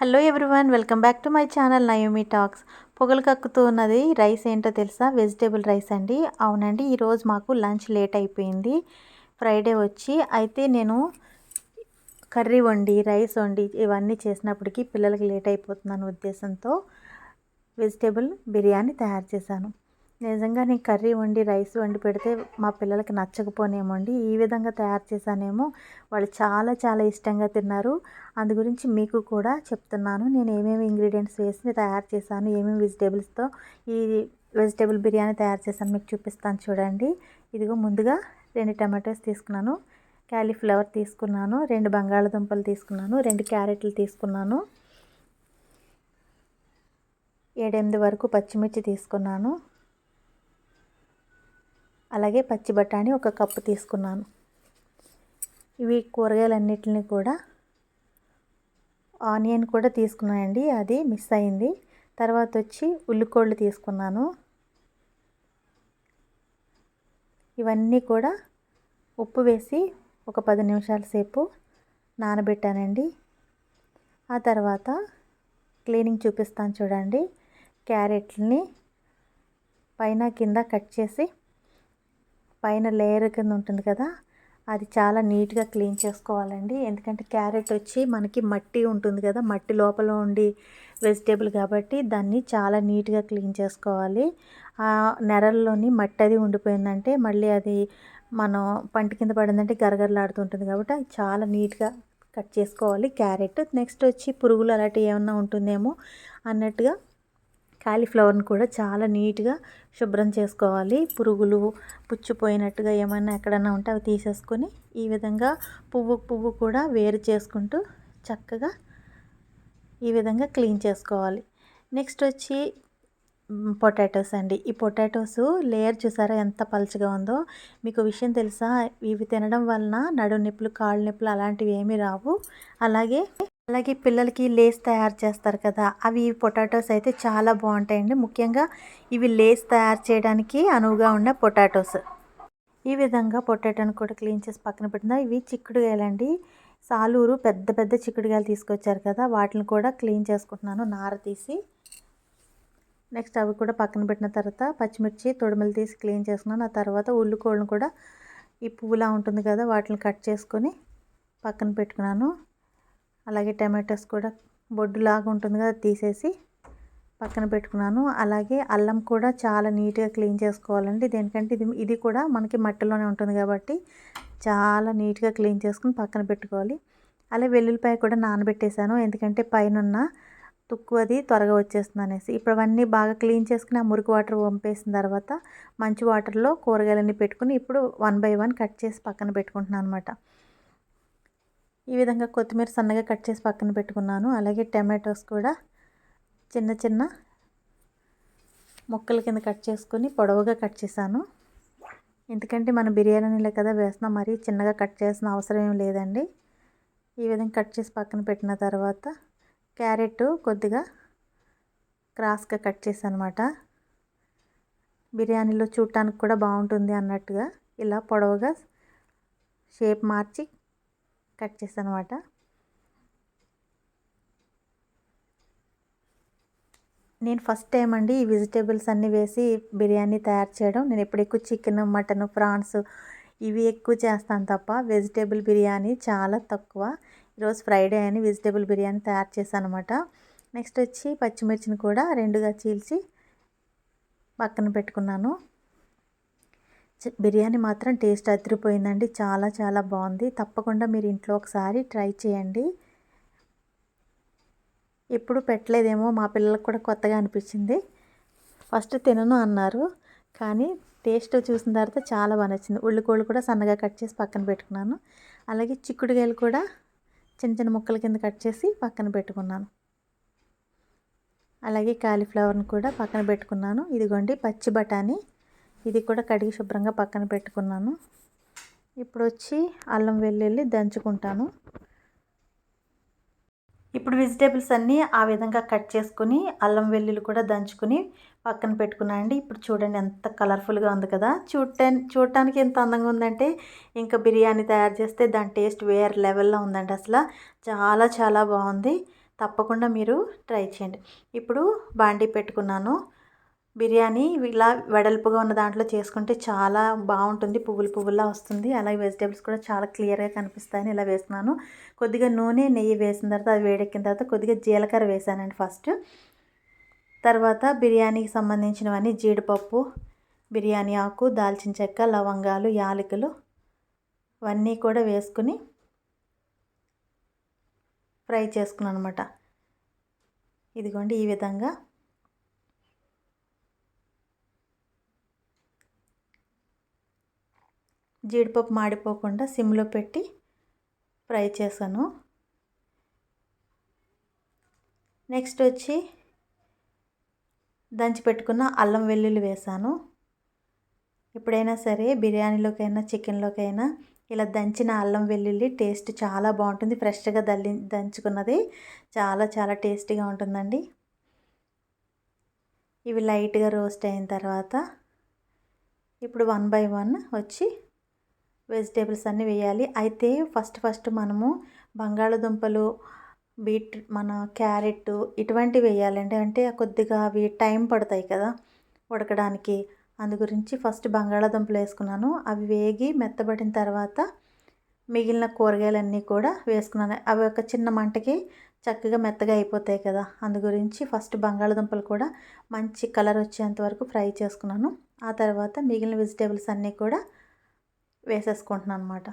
Hello everyone welcome back to my channel Naomi talks. పొగలు కక్కుతూ ఉన్నది రైస్ ఏంటో తెలుసా? వెజిటేబుల్ రైస్ అండి. అవునండి ఈరోజు మాకు లంచ్ లేట్ అయిపోయింది. ఫ్రైడే వచ్చి అయితే నేను కర్రీ వండి రైస్ వండి ఇవన్నీ చేసినప్పటికీ పిల్లలకి లేట్ అయిపోతుందన్న ఉద్దేశంతో వెజిటేబుల్ బిర్యానీ తయారు చేశాను. నిజంగా నేను కర్రీ వండి రైస్ వండి పెడితే మా పిల్లలకి నచ్చకపోనేమో అండి ఈ విధంగా తయారు చేశానేమో వాళ్ళు చాలా చాలా ఇష్టంగా తిన్నారు. అందు గురించి మీకు కూడా చెప్తున్నాను. నేను ఏమేమి ఇంగ్రీడియంట్స్ వేసి తయారు చేశాను ఏమేమి వెజిటేబుల్స్తో ఈ వెజిటేబుల్ బిర్యానీ తయారు చేశాను మీకు చూపిస్తాను చూడండి. ఇదిగో ముందుగా రెండు టమాటోస్ తీసుకున్నాను క్యాలీఫ్లవర్ తీసుకున్నాను రెండు బంగాళదుంపలు తీసుకున్నాను రెండు క్యారెట్లు తీసుకున్నాను ఏడెనిమిది వరకు పచ్చిమిర్చి తీసుకున్నాను. అలాగే పచ్చి బఠానీ ఒక కప్పు తీసుకున్నాను. ఇవి కూరగాయలన్నిటిని కూడా ఆనియన్ కూడా తీసుకున్నానండి అది మిస్ అయింది. తర్వాత వచ్చి ఉల్లికోళ్ళు తీసుకున్నాను. ఇవన్నీ కూడా ఉప్పు వేసి ఒక పది నిమిషాల సేపు నానబెట్టానండి. ఆ తర్వాత క్లీనింగ్ చూపిస్తాను చూడండి. క్యారెట్ని పైన కింద కట్ చేసి పైన లేయర్ కింద ఉంటుంది కదా అది చాలా నీట్గా క్లీన్ చేసుకోవాలండి. ఎందుకంటే క్యారెట్ వచ్చి మనకి మట్టి ఉంటుంది కదా మట్టి లోపల ఉండి వెజిటేబుల్ కాబట్టి దాన్ని చాలా నీట్గా క్లీన్ చేసుకోవాలి. ఆ నెరల్లోని మట్టి అది ఉండిపోయిందంటే మళ్ళీ అది మనం పంట కింద పడిందంటే గరగరలాడుతుంటుంది కాబట్టి అది చాలా నీట్గా కట్ చేసుకోవాలి క్యారెట్. నెక్స్ట్ వచ్చి పురుగులు అలాంటివి ఏమన్నా ఉంటుందేమో అన్నట్టుగా కాలీఫ్లవర్ని కూడా చాలా నీట్గా శుభ్రం చేసుకోవాలి. పురుగులు పుచ్చిపోయినట్టుగా ఏమైనా ఎక్కడన్నా ఉంటే అవి తీసేసుకొని ఈ విధంగా పువ్వు పువ్వు కూడా వేరు చేసుకుంటూ చక్కగా ఈ విధంగా క్లీన్ చేసుకోవాలి. నెక్స్ట్ వచ్చి పొటాటోస్ అండి. ఈ పొటాటోస్ లేయర్ చూసారా ఎంత పలుచగా ఉందో? మీకు విషయం తెలుసా? ఇవి తినడం వలన నడు నొప్పులు కాళ్ళు నొప్పులు అలాంటివి ఏమీ రావు. అలాగే అలాగే పిల్లలకి లేస్ తయారు చేస్తారు కదా అవి పొటాటోస్ అయితే చాలా బాగుంటాయండి. ముఖ్యంగా ఇవి లేస్ తయారు చేయడానికి అనువుగా ఉన్న పొటాటోస్. ఈ విధంగా పొటాటోని కూడా క్లీన్ చేసి పక్కన పెట్టిందా ఇవి చిక్కుడుగాయలండి సాలూరు పెద్ద పెద్ద చిక్కుడుగాయలు తీసుకొచ్చారు కదా వాటిని కూడా క్లీన్ చేసుకుంటున్నాను నార తీసి. నెక్స్ట్ అవి కూడా పక్కన పెట్టిన తర్వాత పచ్చిమిర్చి తొడుమలు తీసి క్లీన్ చేసుకున్నాను. ఆ తర్వాత ఉల్లికోళ్ళను కూడా ఈ పువ్వులా ఉంటుంది కదా వాటిని కట్ చేసుకొని పక్కన పెట్టుకున్నాను. అలాగే టమాటోస్ కూడా బొడ్డులాగా ఉంటుంది కదా తీసేసి పక్కన పెట్టుకున్నాను. అలాగే అల్లం కూడా చాలా నీట్గా క్లీన్ చేసుకోవాలండి. దేనికంటే ఇది ఇది కూడా మనకి మట్టిలోనే ఉంటుంది కాబట్టి చాలా నీట్గా క్లీన్ చేసుకుని పక్కన పెట్టుకోవాలి. అలాగే వెల్లుల్లిపాయ కూడా నానబెట్టేశాను. ఎందుకంటే పైన తుక్కు అది త్వరగా వచ్చేస్తుంది అనేసి. ఇప్పుడు అవన్నీ బాగా క్లీన్ చేసుకుని ఆ మురికి వాటర్ పంపేసిన తర్వాత మంచి వాటర్లో కూరగాయలన్నీ పెట్టుకుని ఇప్పుడు వన్ బై వన్ కట్ చేసి పక్కన పెట్టుకుంటున్నాను అనమాట ఈ విధంగా కొత్తిమీర సన్నగా కట్ చేసి పక్కన పెట్టుకున్నాను. అలాగే టమాటోస్ కూడా చిన్న చిన్న ముక్కల కింద కట్ చేసుకొని పొడవుగా కట్ చేశాను. ఎందుకంటే మనం బిర్యానీలో కదా వేస్తున్నాం మరీ చిన్నగా కట్ చేసిన అవసరం ఏం లేదండి. ఈ విధంగా కట్ చేసి పక్కన పెట్టిన తర్వాత క్యారెట్ కొద్దిగా క్రాస్గా కట్ చేసి అనమాట బిర్యానీలో చూడటానికి కూడా బాగుంటుంది అన్నట్టుగా ఇలా పొడవుగా షేప్ మార్చి కట్ చేస్తాను అనమాట నేను ఫస్ట్ టైం అండి ఈ వెజిటేబుల్స్ అన్నీ వేసి బిర్యానీ తయారు చేయడం. నేను ఎప్పుడు ఎక్కువ చికెన్ మటన్ ప్రాన్స్ ఇవి ఎక్కువ చేస్తాను తప్ప వెజిటేబుల్ బిర్యానీ చాలా తక్కువ. ఈరోజు ఫ్రైడే అని వెజిటేబుల్ బిర్యానీ తయారు చేశాను అనమాట నెక్స్ట్ వచ్చి పచ్చిమిర్చిని కూడా రెండుగా చీల్చి పక్కన పెట్టుకున్నాను. బిర్యానీ మాత్రం టేస్ట్ అదిరిపోయిందండి. చాలా చాలా బాగుంది. తప్పకుండా మీరు ఇంట్లో ఒకసారి ట్రై చేయండి. ఎప్పుడు పెట్టలేదేమో మా పిల్లలకు కూడా కొత్తగా అనిపించింది. ఫస్ట్ తినను అన్నారు. కానీ టేస్ట్ చూసిన తర్వాత చాలా బాగా నచ్చింది. ఉల్లికోళ్ళు కూడా సన్నగా కట్ చేసి పక్కన పెట్టుకున్నాను. అలాగే చిక్కుడుకాయలు కూడా చిన్న చిన్న ముక్కల కింద కట్ చేసి పక్కన పెట్టుకున్నాను. అలాగే కాలీఫ్లవర్ని కూడా పక్కన పెట్టుకున్నాను. ఇదిగోండి పచ్చి బఠానీ. ఇది కూడా కడిగి శుభ్రంగా పక్కన పెట్టుకున్నాను. ఇప్పుడు వచ్చి అల్లం వెల్లుల్లి దంచుకుంటాను. ఇప్పుడు వెజిటేబుల్స్ అన్నీ ఆ విధంగా కట్ చేసుకుని అల్లం వెల్లుల్లి కూడా దంచుకుని పక్కన పెట్టుకున్నాను అండి. ఇప్పుడు చూడండి ఎంత కలర్ఫుల్గా ఉంది కదా. చూడటా చూడటానికి ఎంత అందంగా ఉందంటే ఇంకా బిర్యానీ తయారు చేస్తే దాని టేస్ట్ వేరే లెవెల్లో ఉందండి అసలు. చాలా చాలా బాగుంది. తప్పకుండా మీరు ట్రై చేయండి. ఇప్పుడు బాండీ పెట్టుకున్నాను. బిర్యానీ ఇలా వెడల్పుగా ఉన్న దాంట్లో చేసుకుంటే చాలా బాగుంటుంది. పువ్వులు పువ్వులా వస్తుంది. అలాగే వెజిటేబుల్స్ కూడా చాలా క్లియర్గా కనిపిస్తాయని ఇలా వేస్తున్నాను. కొద్దిగా నూనె నెయ్యి వేసిన తర్వాత అది వేడెక్కిన తర్వాత కొద్దిగా జీలకర్ర వేసానండి ఫస్ట్. తర్వాత బిర్యానీకి సంబంధించినవన్నీ జీడిపప్పు బిర్యానీ ఆకు దాల్చిన చెక్క లవంగాలు యాలకులు ఇవన్నీ కూడా వేసుకుని ఫ్రై చేసుకున్నాను అనమాట ఇదిగోండి ఈ విధంగా జీడిపప్పు మాడిపోకుండా సిమ్లో పెట్టి ఫ్రై చేశాను. నెక్స్ట్ వచ్చి దంచి పెట్టుకున్న అల్లం వెల్లుల్లి వేసాను ఎప్పుడైనా సరే బిర్యానీలోకైనా చికెన్లోకైనా ఇలా దంచిన అల్లం వెల్లుల్లి టేస్ట్ చాలా బాగుంటుంది. ఫ్రెష్గా దల్లి దంచుకున్నది చాలా చాలా టేస్టీగా ఉంటుందండి. ఇవి లైట్గా రోస్ట్ అయిన తర్వాత ఇప్పుడు వన్ బై వన్ వచ్చి వెజిటేబుల్స్ అన్నీ వేయాలి. అయితే ఫస్ట్ ఫస్ట్ మనము బంగాళదుంపలు బీట్ మన క్యారెట్ ఇటువంటివి వేయాలండి. అంటే కొద్దిగా అవి టైం పడతాయి కదా ఉడకడానికి. అందు గురించి ఫస్ట్ బంగాళాదుంపలు వేసుకున్నాను. అవి వేగి మెత్తబడిన తర్వాత మిగిలిన కూరగాయలన్నీ కూడా వేసుకున్నాను. అవి ఒక చిన్న మంటకి చక్కగా మెత్తగా అయిపోతాయి కదా. అందు గురించి ఫస్ట్ బంగాళదుంపలు కూడా మంచి కలర్ వచ్చేంత వరకు ఫ్రై చేసుకున్నాను. ఆ తర్వాత మిగిలిన వెజిటేబుల్స్ అన్నీ కూడా వేసేసుకుంటున్నాను అనమాట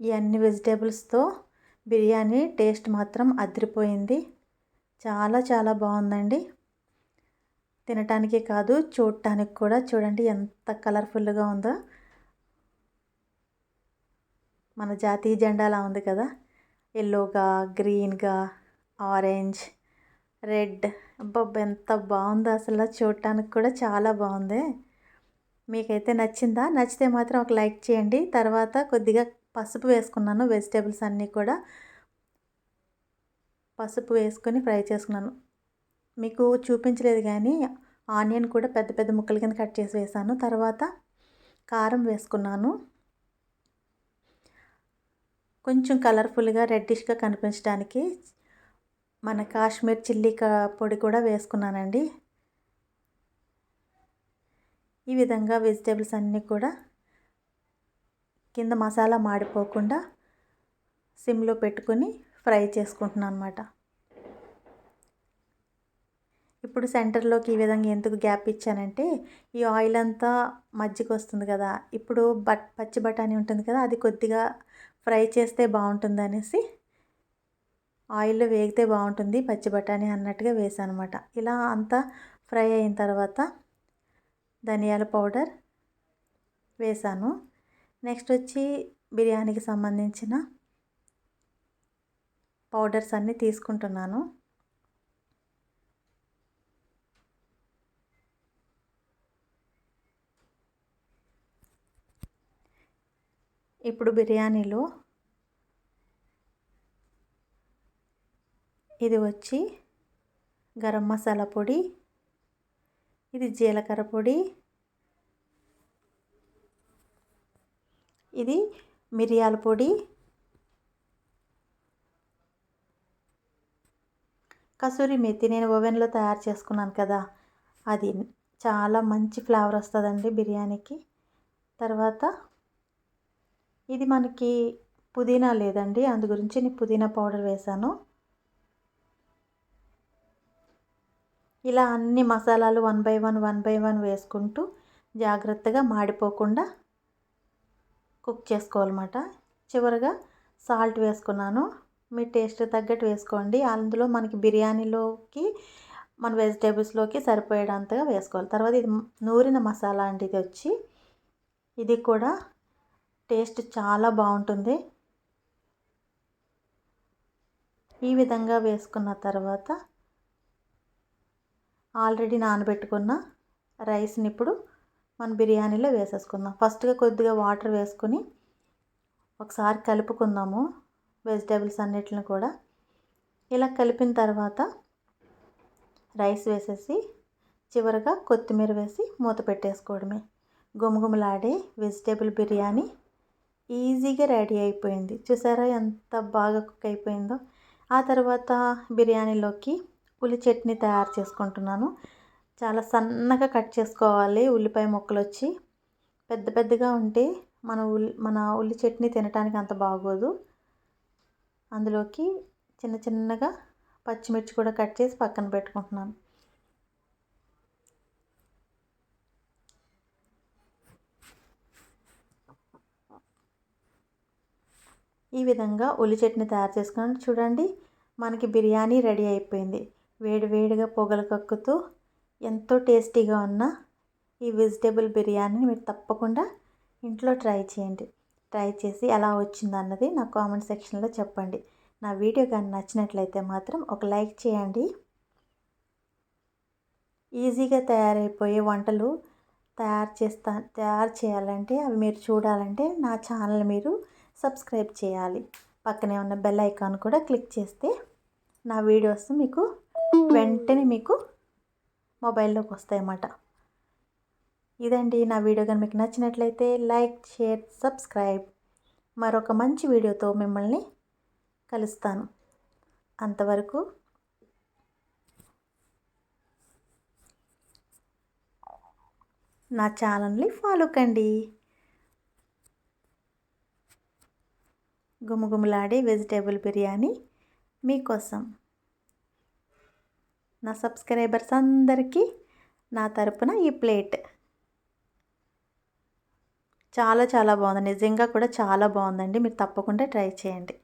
ఈ అన్ని వెజిటేబుల్స్తో బిర్యానీ టేస్ట్ మాత్రం అదిరిపోయింది. చాలా చాలా బాగుందండి. తినటానికే కాదు చూడటానికి కూడా. చూడండి ఎంత కలర్ఫుల్గా ఉందో. మన జాతీయ జెండాలా ఉంది కదా. ఎల్లోగా గ్రీన్గా ఆరెంజ్ రెడ్. అబ్బబ్బ ఎంత బాగుందో అసలు. చూడటానికి కూడా చాలా బాగుంది. మీకైతే నచ్చిందా? నచ్చితే మాత్రం ఒక లైక్ చేయండి. తర్వాత కొద్దిగా పసుపు వేసుకున్నాను. వెజిటేబుల్స్ అన్నీ కూడా పసుపు వేసుకొని ఫ్రై చేసుకున్నాను. మీకు చూపించలేదు కానీ ఆనియన్ కూడా పెద్ద పెద్ద ముక్కల కింద కట్ చేసి వేసాను. తర్వాత కారం వేసుకున్నాను. కొంచెం కలర్ఫుల్గా రెడ్డిష్గా కనిపించడానికి మన కాశ్మీర్ చిల్లీ పొడి కూడా వేసుకున్నానండి. ఈ విధంగా వెజిటేబుల్స్ అన్నీ కూడా కింద మసాలా మాడిపోకుండా సిమ్లో పెట్టుకొని ఫ్రై చేసుకుంటున్నాను అనమాట ఇప్పుడు సెంటర్లోకి ఈ విధంగా ఎందుకు గ్యాప్ ఇచ్చానంటే ఈ ఆయిల్ అంతా మజ్జిగ వస్తుంది కదా ఇప్పుడు బట్ పచ్చి బఠానీ ఉంటుంది కదా అది కొద్దిగా ఫ్రై చేస్తే బాగుంటుంది అనేసి ఆయిల్లో వేగితే బాగుంటుంది పచ్చి బఠానీ అన్నట్టుగా వేసాను అనమాట ఇలా అంతా ఫ్రై అయిన తర్వాత ధనియాల పౌడర్ వేసాను. నెక్స్ట్ వచ్చి బిర్యానీకి సంబంధించిన పౌడర్స్ అన్నీ తీసుకుంటున్నాను. ఇప్పుడు బిర్యానీలో ఇది వచ్చి గరం మసాలా పొడి ఇది జీలకర్ర పొడి ఇది మిరియాల పొడి. కసూరి మెత్తి నేను ఓవెన్లో తయారు చేసుకున్నాను కదా అది చాలా మంచి ఫ్లేవర్ వస్తుందండి బిర్యానీకి. తర్వాత ఇది మనకి పుదీనా లేదండి అందు గురించి నేను పుదీనా పౌడర్ వేశాను. ఇలా అన్ని మసాలాలు one by one one by one వేసుకుంటూ జాగ్రత్తగా మాడిపోకుండా కుక్ చేసుకోవాలన్నమాట. చివరిగా సాల్ట్ వేసుకున్నాను. మీ టేస్ట్ తగ్గట్టు వేసుకోండి. అందులో మనకి బిర్యానీలోకి మన వెజిటేబుల్స్లోకి సరిపోయేటంతగా వేసుకోవాలి. తర్వాత ఇది నూరిన మసాలా అండి ఇది వచ్చి ఇది కూడా టేస్ట్ చాలా బాగుంటుంది. ఈ విధంగా వేసుకున్న తర్వాత ఆల్రెడీ నానబెట్టుకున్న రైస్ని ఇప్పుడు మన బిర్యానీలో వేసేసుకుందాం. ఫస్ట్గా కొద్దిగా వాటర్ వేసుకొని ఒకసారి కలుపుకుందాము వెజిటేబుల్స్ అన్నిటిని కూడా. ఇలా కలిపిన తర్వాత రైస్ వేసేసి చివరిగా కొత్తిమీర వేసి మూత పెట్టేసుకోవడమే. గుమగుమలాడే వెజిటేబుల్ బిర్యానీ ఈజీగా రెడీ అయిపోయింది. చూసారా ఎంత బాగా కుక్ అయిపోయిందో. ఆ తర్వాత బిర్యానీలోకి పులి చట్నీ తయారు చేసుకుంటున్నాను. చాలా సన్నగా కట్ చేసుకోవాలి ఉల్లిపాయ ముక్కలు వచ్చి పెద్ద పెద్దగా ఉంటే మన ఉల్లి మన ఉల్లి చట్నీ తినడానికి అంత బాగోదు. అందులోకి చిన్న చిన్నగా పచ్చిమిర్చి కూడా కట్ చేసి పక్కన పెట్టుకుంటున్నాను. ఈ విధంగా ఉల్లి చట్నీ తయారు చేసుకుని చూడండి మనకి బిర్యానీ రెడీ అయిపోయింది. వేడి వేడిగా పొగలు కక్కుతూ ఎంతో టేస్టీగా ఉన్న ఈ వెజిటేబుల్ బిర్యానీని మీరు తప్పకుండా ఇంట్లో ట్రై చేయండి. ట్రై చేసి ఎలా వచ్చింది అన్నది నా కామెంట్ సెక్షన్లో చెప్పండి. నా వీడియో కానీ నచ్చినట్లయితే మాత్రం ఒక లైక్ చేయండి. ఈజీగా తయారైపోయే వంటలు తయారు చేస్తా తయారు చేయాలంటే అవి మీరు చూడాలంటే నా ఛానల్ మీరు సబ్స్క్రైబ్ చేయాలి. పక్కనే ఉన్న బెల్ ఐకాన్ కూడా క్లిక్ చేస్తే నా వీడియోస్ మీకు వెంటనే మీకు మొబైల్లోకి వస్తాయన్నమాట ఇదండి నా వీడియో కానీ మీకు నచ్చినట్లయితే లైక్ షేర్ సబ్స్క్రైబ్. మరొక మంచి వీడియోతో మిమ్మల్ని కలుస్తాను. అంతవరకు నా ఛానల్ని ఫాలో కండి. గుమగుమలాడే వెజిటేబుల్ బిర్యానీ మీకోసం. నా సబ్స్క్రైబర్స్ అందరికీ నా తరపున ఈ ప్లేట్. చాలా చాలా బాగుంది. నిజంగా కూడా చాలా బాగుందండి. మీరు తప్పకుండా ట్రై చేయండి.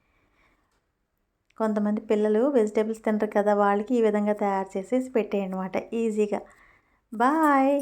కొంతమంది పిల్లలు వెజిటేబుల్స్ తింటారు కదా వాళ్ళకి ఈ విధంగా తయారు చేసేసి పెట్టేయండి అనమాట ఈజీగా. బాయ్!